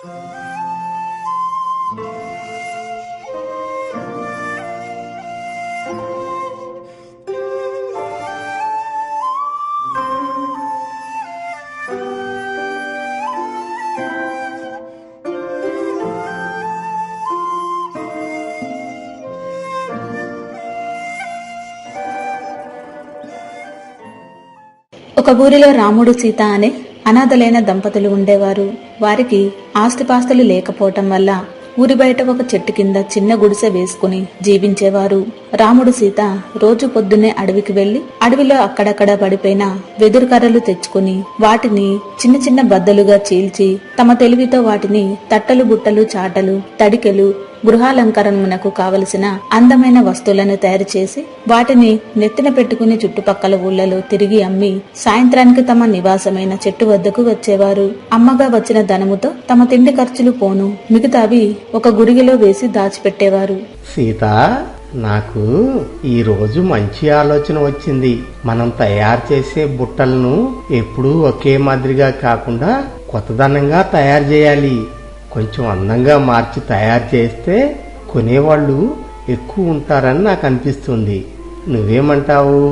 ఒక ఊరిలో రాముడు సీత అనే అనాథలైన దంపతులు ఉండేవారు. వారికి ఆస్తిపాస్తులు లేకపోవటం వల్ల ఊరి బయట ఒక చెట్టు కింద చిన్న గుడిసె వేసుకుని జీవించేవారు. రాముడు సీత రోజు పొద్దున్నే అడవికి వెళ్ళి అడవిలో అక్కడక్కడ పడిపోయిన వెదురు కర్రలు తెచ్చుకుని వాటిని చిన్న చిన్న బద్దలుగా చీల్చి తమ తెలివితో వాటిని తట్టలు బుట్టలు చాటలు తడికెలు గృహాలంకరణమునకు కావలసిన అందమైన వస్తువులను తయారు చేసి వాటిని నెత్తిన పెట్టుకుని చుట్టుపక్కల ఊళ్ళలో తిరిగి అమ్మి సాయంత్రానికి తమ నివాసమైన చెట్టు వద్దకు వచ్చేవారు. అమ్మగా వచ్చిన ధనముతో తమ తిండి ఖర్చులు పోను. మిగతావి ఒక గురిగిలో వేసి దాచిపెట్టేవారు. సీత నాకు ఈ రోజు మంచి ఆలోచన వచ్చింది. మనం తయారు చేసే బుట్టలను ఎప్పుడూ ఒకే మాదిరిగా కాకుండా కొత్తదనంగా తయారు చేయాలి. కొంచెం అందంగా మార్చి తయారు చేస్తే కొనేవాళ్ళు ఎక్కువ ఉంటారని నాకు అనిపిస్తుంది. నువ్వేమంటావు?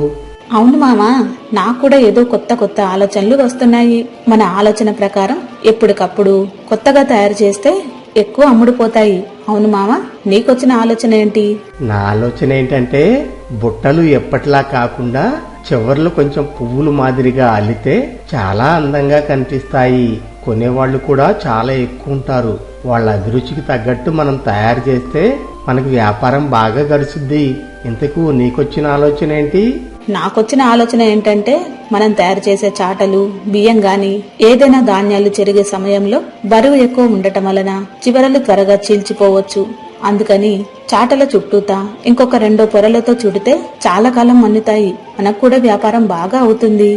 అవును మామా నాకు కూడా ఏదో కొత్త కొత్త ఆలోచనలు వస్తున్నాయి. మన ఆలోచన ప్రకారం ఎప్పటికప్పుడు కొత్తగా తయారు చేస్తే ఎక్కువ అమ్ముడుపోతాయి అవును మామ నీకొచ్చిన ఆలోచన ఏంటి? నా ఆలోచన ఏంటంటే బుట్టలు ఎప్పటిలా కాకుండా చివర్లు కొంచెం పువ్వులు మాదిరిగా అల్లితే చాలా అందంగా కనిపిస్తాయి. కొనేవాళ్ళు కూడా చాలా ఎక్కువ ఉంటారు. వాళ్ళ అభిరుచికి తగ్గట్టు మనం తయారు చేస్తే మనకు వ్యాపారం బాగా గడుచుద్ది ఇంతకు నీకొచ్చిన ఆలోచన ఏంటి? నాకొచ్చిన ఆలోచన ఏంటంటే మనం తయారు చేసే చాటలు బియ్యం గాని ఏదైనా ధాన్యాలు చెరిగే సమయంలో బరువు ఎక్కువ ఉండటం వలన చివరలు త్వరగా చీల్చిపోవచ్చు. అందుకని చాటల చుట్టూతా ఇంకొక రెండో పొరలతో చుడితే చాలా కాలం మన్నుతాయి. మనకు కూడా వ్యాపారం బాగా అవుతుంది.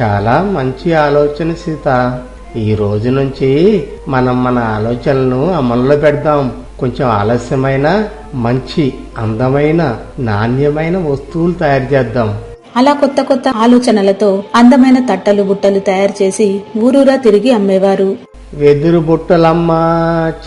చాలా మంచి ఆలోచన సీత. ఈ రోజు నుంచి మనం మన ఆలోచనలను అమల్లో పెడదాం కొంచెం ఆలస్యమైన మంచి అందమైన నాణ్యమైన వస్తువులు తయారు చేద్దాం. అలా కొత్త కొత్త ఆలోచనలతో అందమైన తట్టలు బుట్టలు తయారు చేసి ఊరూరా తిరిగి అమ్మేవారు. వెదురు బుట్టలమ్మ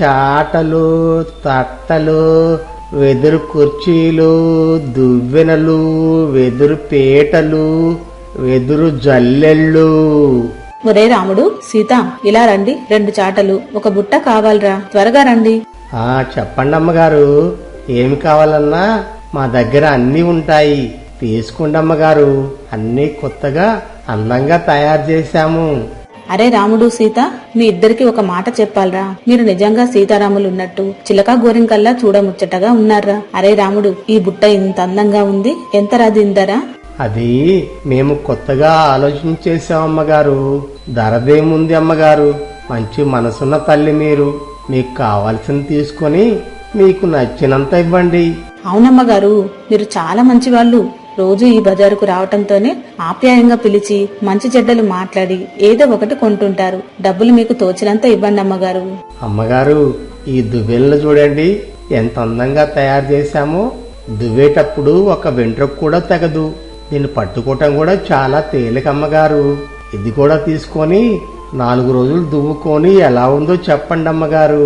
చాటలు తట్టలు వెదురు కుర్చీలు దువ్వెనలు వెదురు పీటలు వెదురు జల్లెళ్ళు. ఒరే రాముడు సీత ఇలా రండి. రెండు చాటలు ఒక బుట్ట కావాలరా. త్వరగా రండి. ఆ చెప్పండి అమ్మగారు. ఏమి కావాలన్నా మా దగ్గర అన్నీ ఉంటాయి. తీసుకోండి అమ్మగారు. అన్నీ కొత్తగా అందంగా తయారు చేశాము. అరే రాముడు సీత మీ ఇద్దరికి ఒక మాట చెప్పాలరా. మీరు నిజంగా సీతారాములు ఉన్నట్టు చిలక గోరింకల్లా చూడముచ్చటగా ఉన్నారా అరే రాముడు ఈ బుట్ట ఇంత అందంగా ఉంది. ఎంత రాదిందరా అది మేము కొత్తగా ఆలోచించేసాం అమ్మగారు. ధరదేముంది అమ్మగారు? మంచి మనసున్న తల్లి మీరు. మీకు కావాల్సింది తీసుకొని మీకు నచ్చినంత ఇవ్వండి. అవునమ్మ గారు మీరు చాలా మంచి వాళ్ళు రోజు ఈ బజారుకు రావటంతోనే ఆప్యాయంగా పిలిచి మంచి చెడ్డలు మాట్లాడి ఏదో ఒకటి కొంటుంటారు. డబ్బులు మీకు తోచినంత ఇవ్వండి అమ్మగారు. అమ్మగారు ఈ దువ్వెనలు చూడండి. ఎంత అందంగా తయారు చేశామో. దువ్వేటప్పుడు ఒక వెంట్రుక కూడా తెగదు. దీన్ని పట్టుకోవటం కూడా చాలా తేలిక అమ్మగారు. ఇది కూడా తీసుకొని నాలుగు రోజులు దువ్వుకొని ఎలా ఉందో చెప్పండి అమ్మగారు.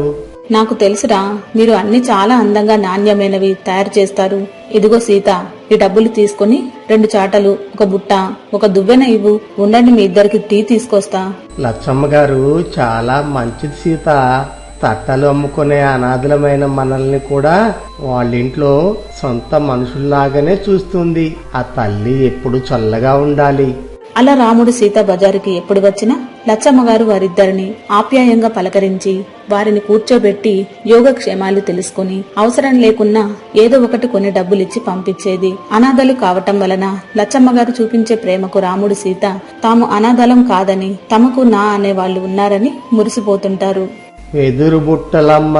నాకు తెలుసురా మీరు అన్ని చాలా అందంగా నాణ్యమైనవి తయారు చేస్తారు. ఇదిగో సీత ఈ డబ్బులు తీసుకుని రెండు చాటలు ఒక బుట్ట ఒక దువ్వెన ఇవ్వు. ఉండండి మీ ఇద్దరికి టీ తీసుకొస్తా. లచ్చమ్మ గారు చాలా మంచిది సీత. తట్టలు అమ్ముకునే అనాథలమైన మనల్ని కూడా వాళ్ళ ఇంట్లో సొంత మనుషుల్లాగానే చూస్తుంది. ఆ తల్లి ఎప్పుడు చల్లగా ఉండాలి. అలా రాముడు సీత బజారుకి ఎప్పుడు వచ్చినా లచ్చమ్మగారు వారిద్దరిని ఆప్యాయంగా పలకరించి వారిని కూర్చోబెట్టి యోగక్షేమాలు తెలుసుకుని అవసరం లేకున్నా ఏదో ఒకటి కొన్ని డబ్బులిచ్చి పంపించేది. అనాథలు కావటం వలన లచ్చమ్మగారు చూపించే ప్రేమకు రాముడు సీత తాము అనాథలం కాదని తమకు నా అనే వాళ్ళు ఉన్నారని మురిసిపోతుంటారు. వెదురు బుట్టలమ్మ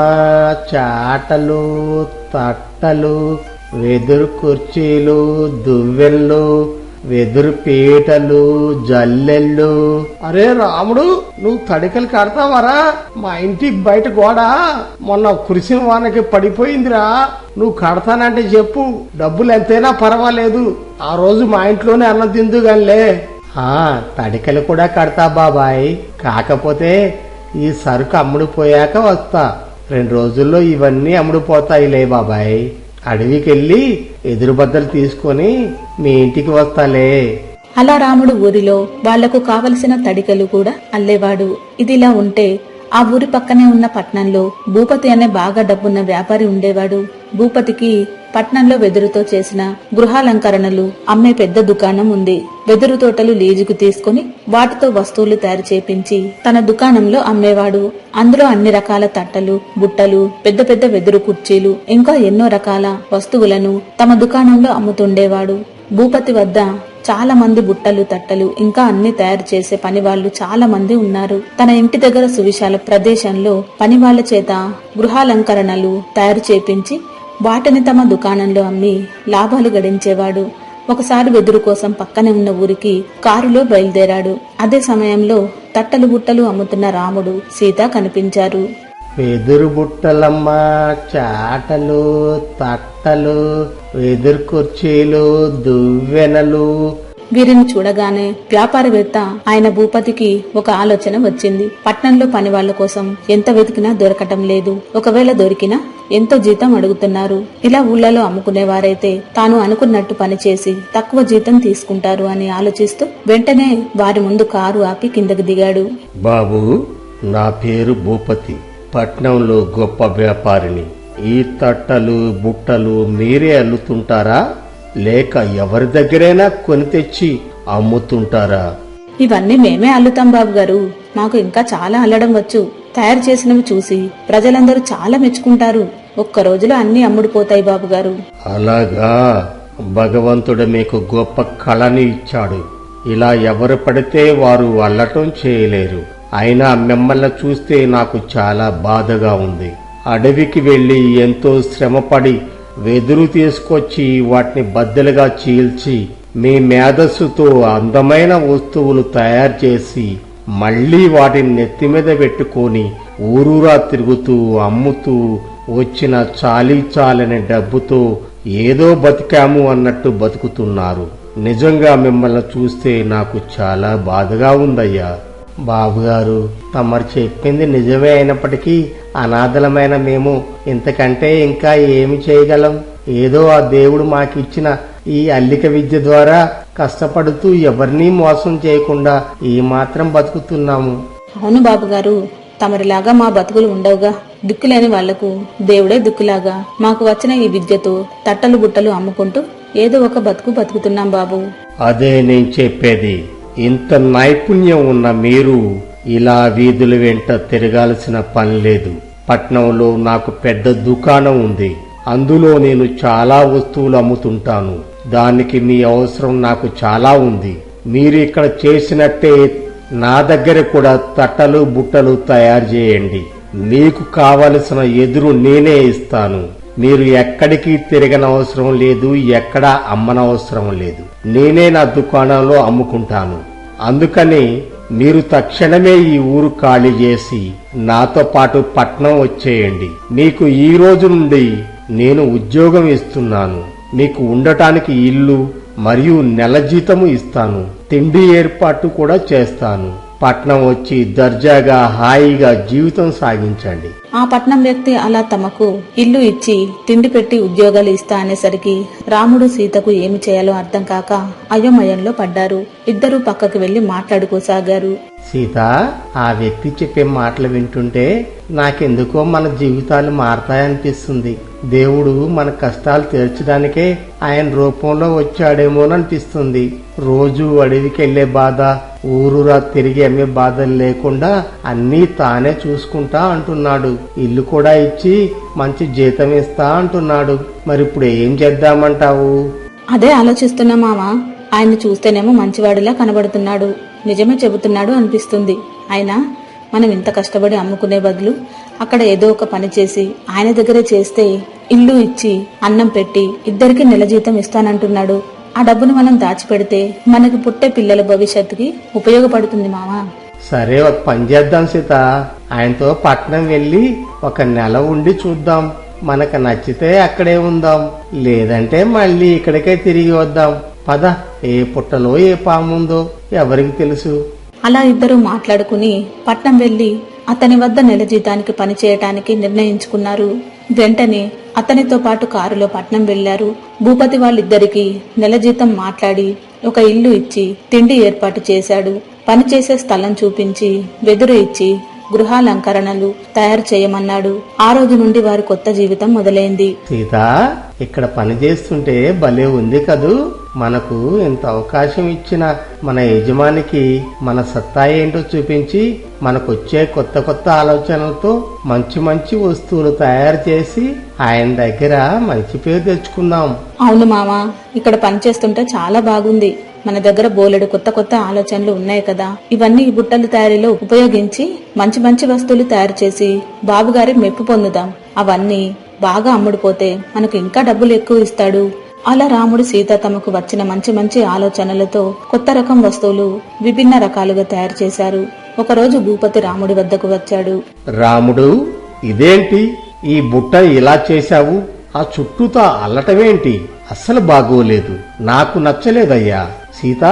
చాటలు తట్టలు వెదురు కుర్చీలు దువ్వెళ్ళు వెదురు పీటలు జల్లెళ్ళు. అరే రాముడు నువ్వు తడికలు కడతావరా? మా ఇంటి బయట గోడ మొన్న కురిసిన వానకి పడిపోయిందిరా. నువ్వు కడతానంటే చెప్పు డబ్బులు ఎంతైనా పర్వాలేదు. ఆ రోజు మా ఇంట్లోనే అన్నం తిందుగానిలే. ఆ తడికలు కూడా కడతా బాబాయ్. కాకపోతే ఈ సరుకు అమ్ముడుపోయాక వస్తా. రెండు రోజుల్లో ఇవన్నీ అమ్ముడుపోతాయిలే బాబాయ్. అడవికెళ్ళి ఎదురుబద్దలు తీసుకొని మీ ఇంటికి వస్తాలే. అలా రాముడు ఊరిలో వాళ్ళకు కావలసిన తడికలు కూడా అల్లేవాడు. ఇదిలా ఉంటే ఆ ఊరి పక్కనే ఉన్న పట్నంలో భూపతి అనే బాగా డబ్బున్న వ్యాపారి ఉండేవాడు. భూపతికి పట్నంలో వెదురుతో చేసిన గృహాలంకరణలు అమ్మే పెద్ద దుకాణం ఉంది. వెదురు తోటలు లీజుకు తీసుకుని వాటితో వస్తువులు తయారు చేపించి తన దుకాణంలో అమ్మేవాడు. అందులో అన్ని రకాల తట్టలు బుట్టలు పెద్ద పెద్ద వెదురు కుర్చీలు ఇంకా ఎన్నో రకాల వస్తువులను తమ దుకాణంలో అమ్ముతుండేవాడు. భూపతి వద్ద చాలా మంది బుట్టలు తట్టలు ఇంకా అన్ని తయారు చేసే పని వాళ్ళు చాలా మంది ఉన్నారు. తన ఇంటి దగ్గర సువిశాల ప్రదేశంలో పని వాళ్ళ చేత గృహాలంకరణలు తయారు చేపించి వాటిని తమ దుకాణంలో అమ్మి లాభాలు గడించేవాడు. ఒకసారి వెదురు కోసం పక్కనే ఉన్న ఊరికి కారులో బయలుదేరాడు. అదే సమయంలో తట్టలు బుట్టలు అమ్ముతున్న రాముడు సీత కనిపించారు. వెదురు బుట్టలమ్మ చాటలు తట్టలు వెదురు కుర్చీలు దువ్వెనలు. వీరిని చూడగానే వ్యాపారవేత్త ఆయన భూపతికి ఒక ఆలోచన వచ్చింది. పట్నంలో పని వాళ్ళ కోసం ఎంత వెతికినా దొరకటం లేదు. ఒకవేళ దొరికినా ఎంతో జీతం అడుగుతున్నారు. ఇలా ఊళ్ళలో అమ్ముకునేవారైతే తాను అనుకున్నట్టు పనిచేసి తక్కువ జీతం తీసుకుంటారు అని ఆలోచిస్తూ వెంటనే వారి ముందు కారు ఆపి కిందకి దిగాడు. బాబు నా పేరు భూపతి. పట్నంలో గొప్ప వ్యాపారిని ఈ తట్టలు బుట్టలు మీరే అల్లుతుంటారా? లేక ఎవరి దగ్గరైనా కొని తెచ్చి అమ్ముతుంటారా? ఇవన్నీ మేమే అల్లుతాం బాబు గారు మాకు ఇంకా చాలా అల్లడం వచ్చు. తయారు చేసినవి చూసి ప్రజలందరూ చాలా మెచ్చుకుంటారు. ఒక్క రోజులో అన్ని అమ్ముడుపోతాయి బాబు గారు అలాగా. భగవంతుడు మీకు గొప్ప కళని ఇచ్చాడు. ఇలా ఎవరు పడితే వారు అల్లటం చేయలేరు. అయినా మిమ్మల్ని చూస్తే నాకు చాలా బాధగా ఉంది. అడవికి వెళ్ళి ఎంతో శ్రమపడి వెదురు తీసుకొచ్చి వాటిని బద్దలుగా చీల్చి మీ మేధస్సుతో అందమైన వస్తువులు తయారు చేసి మళ్ళీ వాటిని నెత్తి మీద పెట్టుకొని ఊరూరా తిరుగుతూ అమ్ముతూ వచ్చిన చాలీ చాలని డబ్బుతో ఏదో బతికాము అన్నట్టు బతుకుతున్నారు. నిజంగా మిమ్మల్ని చూస్తే నాకు చాలా బాధగా ఉందయ్యా. బాబుగారు తమరు చెప్పింది నిజమే అయినప్పటికీ అనాథలమైన మేము ఇంతకంటే ఇంకా ఏమి చేయగలం? ఏదో ఆ దేవుడు మాకిచ్చిన ఈ అల్లిక విద్య ద్వారా కష్టపడుతూ ఎవరినీ మోసం చేయకుండా ఈ మాత్రం బతుకుతున్నాము. అవును బాబు గారు తమరిలాగా మా బతుకులు ఉండవుగా. దిక్కులేని వాళ్ళకు దేవుడే దిక్కులాగా. మాకు వచ్చిన ఈ విద్యతో తట్టలు బుట్టలు అమ్ముకుంటూ ఏదో ఒక బతుకు బతుకుతున్నాం బాబు. అదే నేను చెప్పేది. ఇంత నైపుణ్యం ఉన్న మీరు ఇలా వీధుల వెంట తిరగాల్సిన పని లేదు. పట్నంలో నాకు పెద్ద దుకాణం ఉంది. అందులో నేను చాలా వస్తువులు అమ్ముతుంటాను. దానికి మీ అవసరం నాకు చాలా ఉంది. మీరు ఇక్కడ చేసినట్టే నా దగ్గర కూడా తట్టలు బుట్టలు తయారు చేయండి. మీకు కావలసిన ఎదురు నేనే ఇస్తాను. మీరు ఎక్కడికి తిరగనవసరం లేదు ఎక్కడా అమ్మనవసరం లేదు. నేనే నా దుకాణంలో అమ్ముకుంటాను. అందుకని మీరు తక్షణమే ఈ ఊరు ఖాళీ చేసి నాతో పాటు పట్నం వచ్చేయండి. మీకు ఈ రోజు నుండి నేను ఉద్యోగం ఇస్తున్నాను. మీకు ఉండటానికి ఇల్లు మరియు నెల జీతము ఇస్తాను. తిండి ఏర్పాటు కూడా చేస్తాను. పట్నం వచ్చి దర్జాగా హాయిగా జీవితం సాగించండి. ఆ పట్నం వ్యక్తి అలా తమకు ఇల్లు ఇచ్చి తిండి పెట్టి ఉద్యోగాలు ఇస్తా అనేసరికి రాముడు సీతకు ఏమి చేయాలో అర్థం కాక అయోమయంలో పడ్డారు. ఇద్దరూ పక్కకు వెళ్ళి మాట్లాడుకోసాగారు సీత ఆ వ్యక్తి చెప్పే మాటలు వింటుంటే నాకెందుకో మన జీవితాలు మారతాయనిపిస్తుంది. దేవుడు మన కష్టాలు తీర్చడానికే ఆయన రూపంలో వచ్చాడేమోననిపిస్తుంది. రోజు అడవికి వెళ్ళే బాధ ఊరూరా తిరిగి అమ్మే బాధలు లేకుండా అన్నీ తానే చూసుకుంటా అంటున్నాడు. ఇల్లు కూడా ఇచ్చి మంచి జీతం ఇస్తా అంటున్నాడు. మరి ఇప్పుడు ఏం చేద్దామంటావు? అదే ఆలోచిస్తున్నా మావా ఆయన చూస్తేనేమో మంచివాడిలా కనబడుతున్నాడు. నిజమే చెబుతున్నాడు అనిపిస్తుంది. అయినా మనం ఇంత కష్టపడి అమ్ముకునే బదులు అక్కడ ఏదో ఒక పని చేసి ఆయన దగ్గరే చేస్తే ఇల్లు ఇచ్చి అన్నం పెట్టి ఇద్దరికి నెల జీతం ఇస్తానంటున్నాడు. ఆ డబ్బును మనం దాచిపెడితే మనకి పుట్టే పిల్లల భవిష్యత్తుకి ఉపయోగపడుతుంది మావా సరే ఒక పని చేద్దాం సీత. ఆయనతో పట్నం వెళ్ళి ఒక నెల ఉండి చూద్దాం. మనకు నచ్చితే అక్కడే ఉందాం. లేదంటే మళ్ళీ ఇక్కడికే తిరిగి వద్దాం. పద ఏ పుట్టలో ఏ పాముందో ఎవరికి తెలుసు? అలా ఇద్దరు మాట్లాడుకుని పట్నం వెళ్ళి అతని వద్ద నెల జీతానికి పనిచేయటానికి నిర్ణయించుకున్నారు. వెంటనే అతనితో పాటు కారులో పట్నం వెళ్ళారు భూపతి వాళ్ళిద్దరికీ నెల జీతం మాట్లాడి ఒక ఇల్లు ఇచ్చి తిండి ఏర్పాటు చేశాడు. పనిచేసే స్థలం చూపించి వెదురు ఇచ్చి గృహాలంకరణలు తయారు చేయమన్నాడు. ఆ రోజు నుండి వారి కొత్త జీవితం మొదలైంది. సీత ఇక్కడ పని చేస్తుంటే భలే ఉంది కదూ. మనకు ఇంత అవకాశం ఇచ్చిన మన యజమానికి మన సత్తా ఏంటో చూపించి మనకొచ్చే కొత్త కొత్త ఆలోచనలతో మంచి మంచి వస్తువులు తయారు చేసి ఆయన దగ్గర మంచి పేరు తెచ్చుకుందాం. అవును మావా ఇక్కడ పనిచేస్తుంటే చాలా బాగుంది. మన దగ్గర బోలెడు కొత్త కొత్త ఆలోచనలు ఉన్నాయి కదా. ఇవన్నీ ఈ బుట్టల తయారీలో ఉపయోగించి మంచి మంచి వస్తువులు తయారు చేసి బాబుగారి మెప్పు పొందుదాం. అవన్నీ బాగా అమ్ముడుపోతే మనకు ఇంకా డబ్బులు ఎక్కువ ఇస్తాడు. అలా రాముడు సీత తమకు వచ్చిన మంచి మంచి ఆలోచనలతో కొత్త రకం వస్తువులు విభిన్న రకాలుగా తయారు చేశారు. ఒకరోజు భూపతి రాముడి వద్దకు వచ్చాడు. రాముడు ఇదేంటి? ఈ బుట్ట ఇలా చేశావు? ఆ చుట్టూతో అల్లటమేంటి? అస్సలు బాగోలేదు. నాకు నచ్చలేదయ్యా. సీత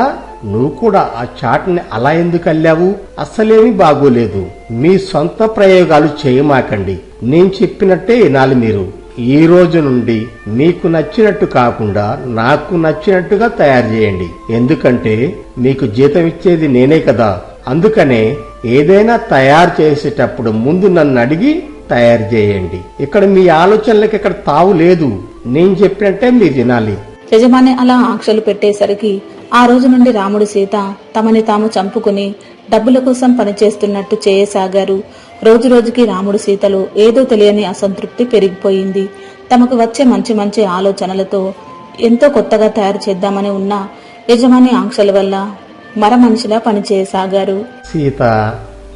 నువ్వు కూడా ఆ చాట్ని అలా ఎందుకు అల్లావు? అస్సలేమీ బాగోలేదు. మీ సొంత ప్రయోగాలు చేయమాకండి. నేను చెప్పినట్టే వినాలి మీరు. ఈ రోజు నుండి మీకు నచ్చినట్టు కాకుండా నాకు నచ్చినట్టుగా తయారు చేయండి. ఎందుకంటే మీకు జీతం ఇచ్చేది నేనే కదా. అందుకనే ఏదైనా తయారు చేసేటప్పుడు ముందు నన్ను అడిగి తయారు చేయండి. ఇక్కడ మీ ఆలోచనలకు ఇక్కడ తావు లేదు. నేను చెప్పినట్టే మీరు వినాలి. యజమాని అలా ఆంక్షలు పెట్టేసరికి ఆ రోజు నుండి రాముడు సీత తమని తాము చంపుకుని డబ్బుల కోసం పనిచేస్తున్నట్టు చేయసాగారు. రోజు రోజుకి రాముడు సీతలు ఏదో తెలియని అసంతృప్తి పెరిగిపోయింది. తమకు వచ్చే మంచి మంచి ఆలోచనలతో ఎంతో కొత్తగా తయారు చేద్దామని ఉన్న యజమాని ఆంక్షల వల్ల మర మనిషిలా పనిచేయసాగారు. సీత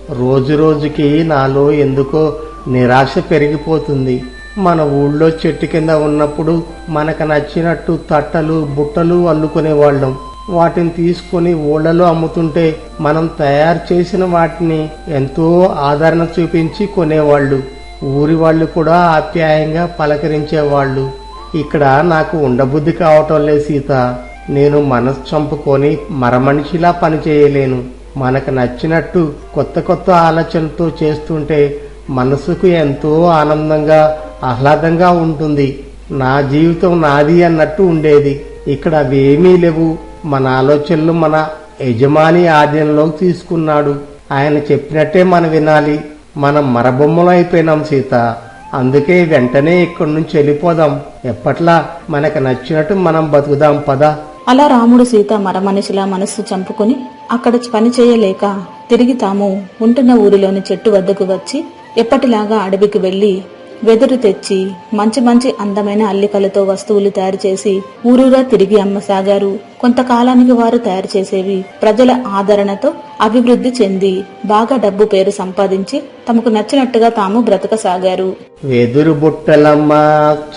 రోజు రోజుకి నాలో ఎందుకో నిరాశ పెరిగిపోతుంది. మన ఊళ్ళో చెట్టు కింద ఉన్నప్పుడు మనకు నచ్చినట్టు తట్టలు బుట్టలు అల్లుకునేవాళ్ళం. వాటిని తీసుకొని ఊళ్ళలో అమ్ముతుంటే మనం తయారు చేసిన వాటిని ఎంతో ఆదరణ చూపించి కొనేవాళ్ళు. ఊరి వాళ్ళు కూడా ఆప్యాయంగా పలకరించేవాళ్ళు. ఇక్కడ నాకు ఉండబుద్ధి కావటం లేదు సీత. నేను మనసు చంపుకొని మరమనిషిలా పనిచేయలేను. మనకు నచ్చినట్టు కొత్త కొత్త ఆలోచనతో చేస్తుంటే మనసుకు ఎంతో ఆనందంగా ఆహ్లాదంగా ఉంటుంది. నా జీవితం నాది అన్నట్టు ఉండేది. ఇక్కడ అవేమీ లేవు. మన ఆలోచనలు మన యజమాని ఆధీనంలోకి తీసుకున్నాడు. ఆయన చెప్పినట్టే మనం వినాలి. మనం మరబొమ్మలు అయిపోయినాం సీత. అందుకే వెంటనే ఇక్కడి నుంచి వెళ్ళిపోదాం. ఎప్పట్లా? మనకు నచ్చినట్టు మనం బతుకుదాం పదా. అలా రాముడు సీత మరమనిషిలా మనస్సు చంపుకుని అక్కడ పని చేయలేక తిరిగి తాము ఉంటున్న ఊరిలోని చెట్టు వద్దకు వచ్చి ఎప్పటిలాగా అడవికి వెళ్ళి వెదురు తెచ్చి మంచి మంచి అందమైన అల్లికలతో వస్తువులు తయారు చేసి ఊరూరా తిరిగి అమ్మసాగారు. కొంతకాలానికి వారు తయారు చేసేవి ప్రజల ఆదరణతో అభివృద్ధి చెంది బాగా డబ్బు పేరు సంపాదించి తమకు నచ్చినట్టుగా తాము బ్రతకసాగారు. వెదురు బుట్టలమ్మ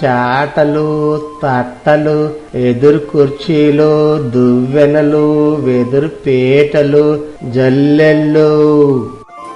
చాటలు తట్టలు ఎదురు కుర్చీలు దువ్వెనలు వెదురు పేటలు జల్లెళ్ళు.